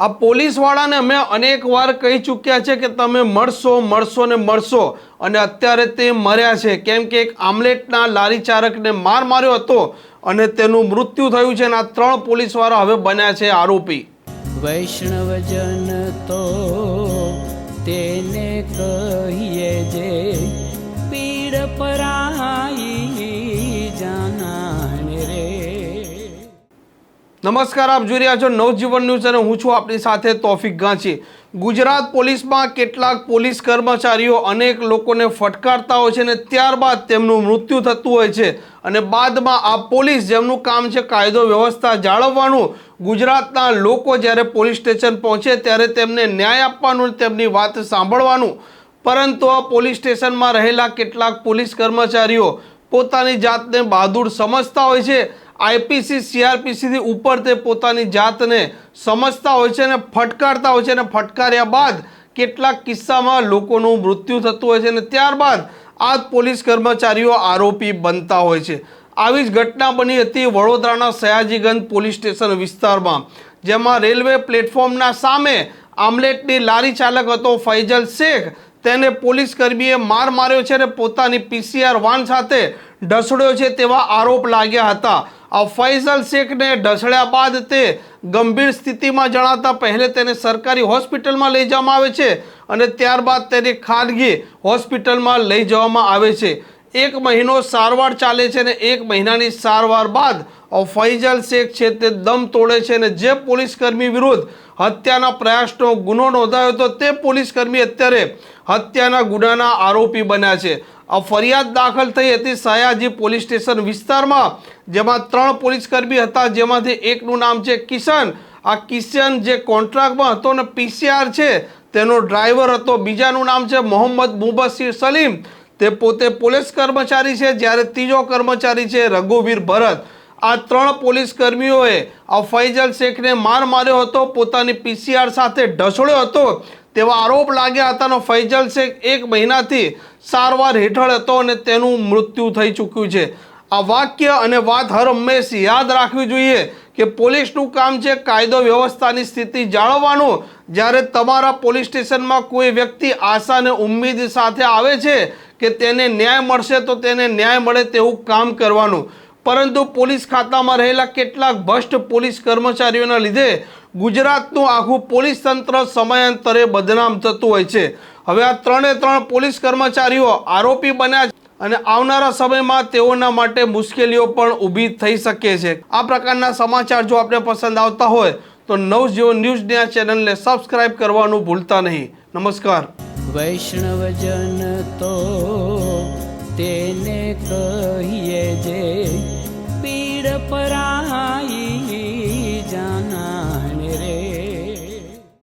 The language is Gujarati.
આ પોલીસવાળાને અમે અનેક વાર કહી ચૂક્યા છે કે તમે મળશો મળશો ને મળશો અને અત્યારે તે મર્યા છે. કેમ કે એક આમલેટના લારી ચારકને માર માર્યો હતો અને તેનું મૃત્યુ થયું છે અને આ ત્રણ પોલીસવાળા હવે બન્યા છે આરોપી. વૈષ્ણવજન તો તેને કહીએ જે પીડ પરાઈ નમસ્કાર, આપ જોઈ રહ્યા છો નવજીવન ન્યૂઝ અને હું છું આપની સાથે તોફિક ગાંચી. ગુજરાત પોલીસમાં કેટલાક પોલીસ કર્મચારીઓ અનેક લોકોને ફટકારતા હોય છે અને ત્યારબાદ તેમનું મૃત્યુ થતું હોય છે અને બાદમાં આ પોલીસ જેમનું કામ છે કાયદો વ્યવસ્થા જાળવવાનું, ગુજરાતના લોકો જ્યારે પોલીસ સ્ટેશન પહોંચે ત્યારે તેમને ન્યાય આપવાનું તેમની વાત સાંભળવાનું. પરંતુ આ પોલીસ સ્ટેશનમાં રહેલા કેટલાક પોલીસ કર્મચારીઓ પોતાની જાતને બહાદુર સમજતા હોય છે આઈપીસી, સીઆરપીસીથી ઉપર તે પોતાની જાતને સમજતા હોય છે અને ફટકારતા હોય છે અને ફટકાર્યા બાદ કેટલાક કિસ્સામાં લોકોનું મૃત્યુ થતું હોય છે અને ત્યારબાદ આ પોલીસ કર્મચારીઓ આરોપી બનતા હોય છે. આવી જ ઘટના બની હતી વડોદરાના સયાજીગંજ પોલીસ સ્ટેશન વિસ્તારમાં, જેમાં રેલવે પ્લેટફોર્મના સામે આમલેટની લારી ચાલક હતો ફૈજલ શેખ. તેને પોલીસ કર્મીએ માર માર્યો છે અને પોતાની પીસીઆર વાન સાથે ઢસડ્યો છે તેવા આરોપ લાગ્યા હતા. આ ફૈઝલ શેખને ઢસડ્યા બાદ તે ગંભીર સ્થિતિમાં જણાતા પહેલે તેને સરકારી હોસ્પિટલમાં લઈ જવામાં આવે છે અને ત્યારબાદ તેને ખાનગી હોસ્પિટલમાં લઈ જવામાં આવે છે. એક મહિનો સારવાર ચાલે છે અને એક મહિનાની સારવાર બાદ ફૈઝલ શેખ છે તે દમ તોડે છે અને જે પોલીસકર્મી વિરુદ્ધ હત્યાના પ્રયાસનો ગુનો નોંધાયો હતો તે પોલીસ કર્મી અત્યારે હત્યાના ગુનાના આરોપી બન્યા છે. આ ફરિયાદ દાખલ થઈ હતી સયાજી પોલીસ સ્ટેશન વિસ્તારમાં, જેમાં ત્રણ પોલીસ કર્મી હતા, જેમાંથી એકનું નામ છે કિશન. આ કિશન જે કોન્ટ્રાક્ટમાં હતો ને પીસીઆર છે, તેનો ડ્રાઈવર હતો. બીજાનું નામ છે મોહમ્મદ મુબસીર સલીમ. તે પોતે પોલીસ કર્મચારી છે, જ્યારે ત્રીજો કર્મચારી છે રઘુવીર ભરત. આ ત્રણ પોલીસ કર્મીઓએ આ ફૈજલ શેખને માર માર્યો હતો, પોતાની પીસીઆર સાથે ઢસડ્યો હતો. તેવા આરોપ લાગ્યા હતાનો ફૈઝલ શેખ એક મહિનાથી સારવાર હેઠળ હતો અને તેનું મૃત્યુ થઈ ચૂક્યું છે. આ વાક્ય અને વાત હર હંમેશ યાદ રાખવી જોઈએ કે પોલીસનું કામ છે કાયદો વ્યવસ્થાની સ્થિતિ જાળવવાનું. જ્યારે તમારા પોલીસ સ્ટેશનમાં કોઈ વ્યક્તિ આશા અને ઉમ્મીદ સાથે આવે છે કે તેને ન્યાય મળશે તો તેને ન્યાય મળે તેવું કામ કરવાનું. પરંતુ પોલીસ ખાતામાં રહેલા કેટલાક ભ્રષ્ટ પોલીસ કર્મચારીઓના લીધે ગુજરાતનું આખું પોલીસ તંત્ર સમયાંતરે બદનામ થતું હોય છે. હવે આ ત્રણે ત્રણ પોલીસ કર્મચારીઓ આરોપી બન્યા અને આવનારા સમયમાં તેઓના માટે મુશ્કેલીઓ પણ ઊભી થઈ શકે છે. આ પ્રકારના સમાચાર જો આપને પસંદ આવતા હોય તો નવજીવન ન્યૂઝની આ ચેનલને સબસ્ક્રાઇબ કરવાનું ભૂલતા નહીં. નમસ્કાર. વૈષ્ણવજન તો તેને કહીએ જે પીડ પરાઈ